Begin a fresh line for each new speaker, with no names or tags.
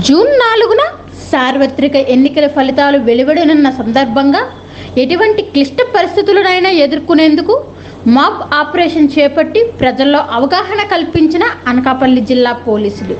June నాలుగున సార్వత్రిక ఎన్నికల ఫలితాలు వెలువడనున్న సందర్భంగా ఎటువంటి క్లిష్ట పరిస్థితులనైనా ఎదుర్కొనేందుకు మాబ్ ఆపరేషన్ చేపట్టి ప్రజల్లో అవగాహన కల్పించిన అనకాపల్లి జిల్లా పోలీసులు.